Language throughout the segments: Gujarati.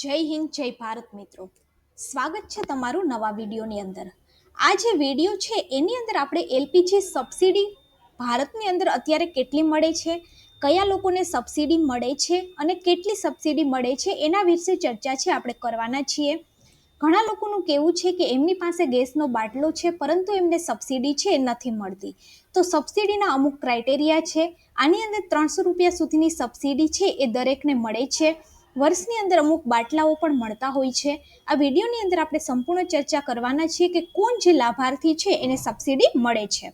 જય હિન્દ, જય ભારત મિત્રો. સ્વાગત છે તમારું નવા વિડીયોની અંદર. આ જે વીડિયો છે, એની અંદર આપણે એલપીજી સબસિડી ભારતની અંદર અત્યારે કેટલી મળે છે, કયા લોકોને સબસિડી મળે છે અને કેટલી સબસિડી મળે છે, એના વિશે ચર્ચા છે આપણે કરવાના છીએ. ઘણા લોકોનું કહેવું છે કે એમની પાસે ગેસનો બાટલો છે, પરંતુ એમને સબસિડી છે, એ નથી મળતી. તો સબસિડીના અમુક ક્રાઇટેરિયા છે. આની અંદર ત્રણસો રૂપિયા સુધીની સબસિડી છે, એ દરેકને મળે છે. વર્ષની અંદર અમુક બાટલાઓ પણ મળતા હોય છે. આ વિડીયોની અંદર આપણે સંપૂર્ણ ચર્ચા કરવાના છીએ કે કોણ જે લાભાર્થી છે એને સબસિડી મળે છે.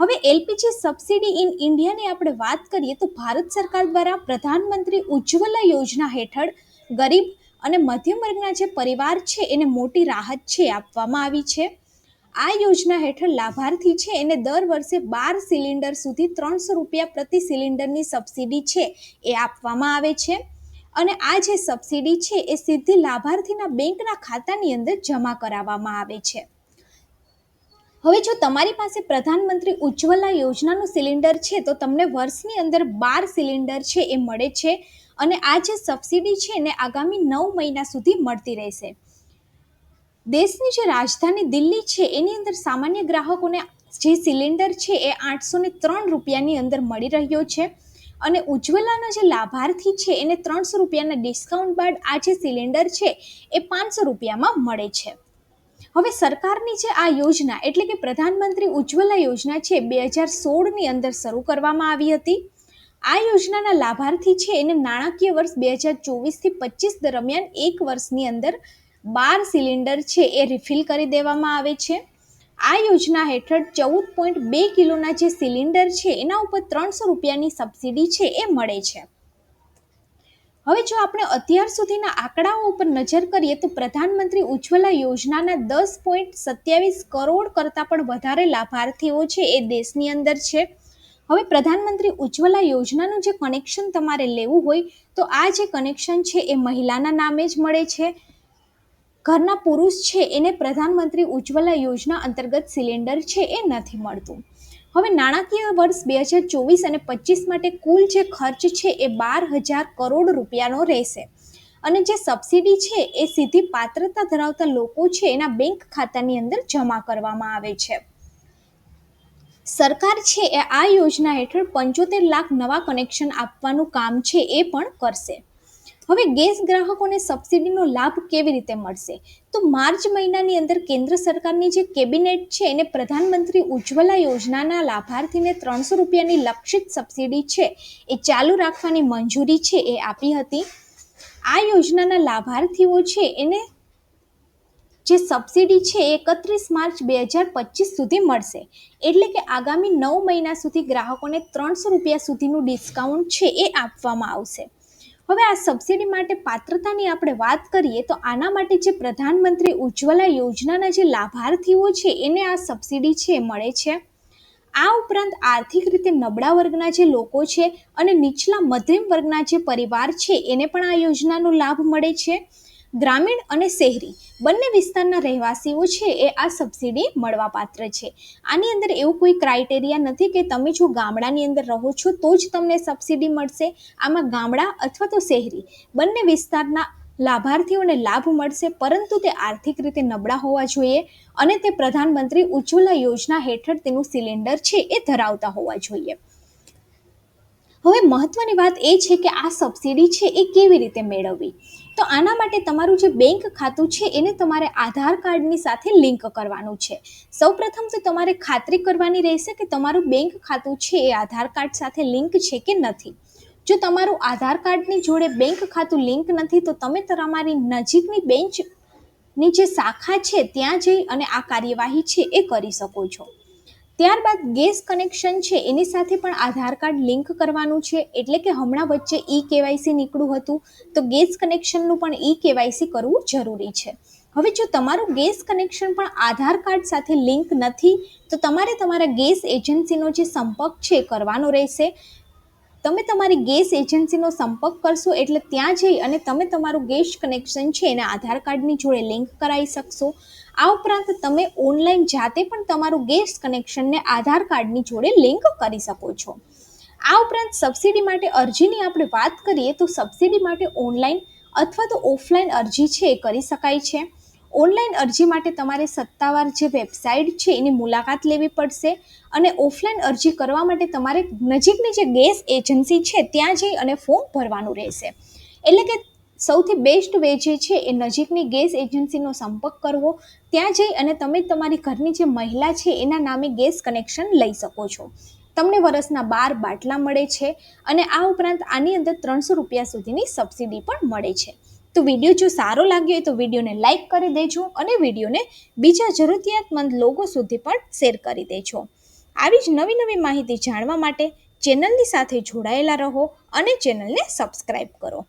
હવે એલપીજી સબસિડી ઇન ઇન્ડિયાની આપણે વાત કરીએ તો ભારત સરકાર દ્વારા પ્રધાનમંત્રી ઉજ્જવલા યોજના હેઠળ ગરીબ અને મધ્યમ વર્ગના જે પરિવાર છે એને મોટી રાહત છે આપવામાં આવી છે. આ યોજના હેઠળ લાભાર્થી છે એને દર વર્ષે બાર સિલિન્ડર સુધી ત્રણસો રૂપિયા પ્રતિ સિલિન્ડરની સબસિડી છે એ આપવામાં આવે છે. અને આ જે સબસિડી છે એ સીધી લાભાર્થીના બેંકના ખાતાની અંદર જમા કરાવવામાં આવે છે. હવે જો તમારી પાસે પ્રધાનમંત્રી ઉજ્જવલા યોજનાનું સિલિન્ડર છે, તો તમને વર્ષની અંદર બાર સિલિન્ડર છે એ મળે છે અને આ જે સબસિડી છે એને આગામી નવ મહિના સુધી મળતી રહેશે. દેશની જે રાજધાની દિલ્હી છે, એની અંદર સામાન્ય ગ્રાહકોને જે સિલિન્ડર છે એ આઠસો ત્રણ રૂપિયાની અંદર મળી રહ્યો છે. અને ઉજ્જવલાના જે લાભાર્થી છે, એને ત્રણસો રૂપિયાના ડિસ્કાઉન્ટ બાદ આ જે સિલિન્ડર છે, એ પાંચસો રૂપિયામાં મળે છે. હવે સરકારની જે આ યોજના, એટલે કે પ્રધાનમંત્રી ઉજ્જવલા યોજના છે, બે હજાર સોળની અંદર શરૂ કરવામાં આવી હતી. આ યોજનાના લાભાર્થી છે, એને નાણાકીય વર્ષ બે હજાર ચોવીસથી પચીસ દરમિયાન એક વર્ષની અંદર બાર સિલિન્ડર છે, એ રિફિલ કરી દેવામાં આવે છે. આ યોજના હેઠળ ચૌદ પોઈન્ટ બે કિલોના જે સિલિન્ડર છે, એના ઉપર ત્રણસો રૂપિયાની સબસિડી છે, એ મળે છે. હવે જો આપણે અત્યાર સુધીના આંકડાઓ ઉપર નજર કરીએ તો પ્રધાનમંત્રી ઉજ્જવલા યોજનાના દસ પોઈન્ટ સત્યાવીસ કરોડ કરતાં પણ વધારે લાભાર્થીઓ છે, એ દેશની અંદર છે. હવે પ્રધાનમંત્રી ઉજ્જવલા યોજનાનું જે કનેક્શન તમારે લેવું હોય, તો આ જે કનેક્શન છે, એ મહિલાના નામે જ મળે છે. ઘરના પુરુષ છે એને પ્રધાનમંત્રી ઉજ્જવલા યોજના અંતર્ગત સિલિન્ડર છે એ નથી મળતું. હવે નાણાકીય વર્ષ બે હજાર ચોવીસ અને પચીસ માટે કુલ જે ખર્ચ છે એ બાર હજાર કરોડ રૂપિયાનો રહેશે. અને જે સબસિડી છે એ સીધી પાત્રતા ધરાવતા લોકો છે એના બેંક ખાતાની અંદર જમા કરવામાં આવે છે. સરકાર છે એ આ યોજના હેઠળ પંચોતેર લાખ નવા કનેક્શન આપવાનું કામ છે એ પણ કરશે. હવે ગેસ ગ્રાહકોને સબસિડીનો લાભ કેવી રીતે મળશે? તો માર્ચ મહિનાની અંદર કેન્દ્ર સરકારની જે કેબિનેટ છે, એને પ્રધાનમંત્રી ઉજ્જવલા યોજનાના લાભાર્થીને ત્રણસો રૂપિયાની લક્ષિત સબસિડી છે, એ ચાલુ રાખવાની મંજૂરી છે, એ આપી હતી. આ યોજનાના લાભાર્થીઓ છે, એને જે સબસિડી છે, એ એકત્રીસ માર્ચ બે હજાર પચીસ સુધી મળશે. એટલે કે આગામી નવ મહિના સુધી ગ્રાહકોને ત્રણસો રૂપિયા સુધીનું ડિસ્કાઉન્ટ છે, એ આપવામાં આવશે. હવે આ સબસિડી માટે પાત્રતાની આપણે વાત કરીએ તો આના માટે જે પ્રધાનમંત્રી ઉજ્જવલા યોજનાના જે લાભાર્થીઓ છે, એને આ સબસિડી છે, મળે છે. આ ઉપરાંત આર્થિક રીતે નબળા વર્ગના જે લોકો છે અને નીચલા મધ્યમ વર્ગના જે પરિવાર છે, એને પણ આ યોજનાનો લાભ મળે છે. ગ્રામીણ અને શહેરી બંને વિસ્તારના રહેવાસીઓ છે એ આ સબસિડી મળવાપાત્ર છે. આની અંદર એવું કોઈ ક્રાઇટેરિયા નથી કે તમે જો ગામડાની અંદર રહો છો તો જ તમને સબસિડી મળશે. આમાં ગામડા અથવા તો શહેરી બંને વિસ્તારના લાભાર્થીઓને લાભ મળશે, પરંતુ તે આર્થિક રીતે નબળા હોવા જોઈએ અને તે પ્રધાનમંત્રી ઉજ્જવલા યોજના હેઠળ તેનું સિલિન્ડર છે એ ધરાવતા હોવા જોઈએ. હવે મહત્વની વાત એ છે કે આ સબસિડી છે એ કેવી રીતે મેળવવી? તો આના માટે તમારું જે બેંક ખાતું છે એને તમારે આધાર કાર્ડની સાથે લિંક કરવાનું છે. સૌપ્રથમ તો તમારે ખાતરી કરવાની રહેશે કે તમારું બેંક ખાતું છે એ આધાર કાર્ડ સાથે લિંક છે કે નથી. જો તમારું આધાર કાર્ડની જોડે બેંક ખાતું લિંક નથી, તો તમે તમારી નજીકની બેંચની જે શાખા છે, ત્યાં જઈ અને આ કાર્યવાહી છે એ કરી શકો છો. ત્યારબાદ ગેસ કનેક્શન છે, એની સાથે પણ આધાર કાર્ડ લિંક કરવાનું છે, એટલે કે હમણાં વચ્ચે ઈ કેવાયસી નીકળ્યું હતું, તો ગેસ કનેક્શનનું પણ ઈ કેવાયસી કરવું જરૂરી છે. હવે જો તમારું ગેસ કનેક્શન પણ આધાર કાર્ડ સાથે લિંક નથી, તો તમારે તમારા ગેસ એજન્સીનો જે સંપર્ક છે કરવાનો રહેશે. તમે તમારી ગેસ એજન્સીનો સંપર્ક કરશો એટલે ત્યાં જઈ અને તમે તમારું ગેસ કનેક્શન છે એને આધાર કાર્ડની જોડે લિંક કરાવી શકશો. આ ઉપરાંત તમે ઓનલાઈન જાતે પણ તમારું ગેસ કનેક્શનને આધાર કાર્ડની જોડે લિંક કરી શકો છો. આ ઉપરાંત સબસિડી માટે અરજીની આપણે વાત કરીએ તો સબસિડી માટે ઓનલાઈન અથવા તો ઓફલાઈન અરજી છે એ કરી શકાય છે. ઓનલાઈન અરજી માટે તમારે સત્તાવાર જે વેબસાઇટ છે, એની મુલાકાત લેવી પડશે અને ઓફલાઈન અરજી કરવા માટે તમારે નજીકની જે ગેસ એજન્સી છે, ત્યાં જઈ અને ફોર્મ ભરવાનું રહેશે. એટલે કે સૌથી બેસ્ટ વે જે છે, એ નજીકની ગેસ એજન્સીનો સંપર્ક કરવો. ત્યાં જઈ અને તમે તમારી ઘરની જે મહિલા છે, એના નામે ગેસ કનેક્શન લઈ શકો છો. તમને વરસના બાર બાટલા મળે છે અને આ ઉપરાંત આની અંદર ત્રણસો રૂપિયા સુધીની સબસિડી પણ મળે છે. તો વીડિયો જો સારો લાગ્યો હોય તો વિડીયોને લાઇક કરી દેજો અને વિડીયોને બીજા જરૂરિયાતમંદ લોકો સુધી પણ શેર કરી દેજો. આવી જ નવી નવી માહિતી જાણવા માટે ચેનલની સાથે જોડાયેલા રહો અને ચેનલને સબસ્ક્રાઈબ કરો.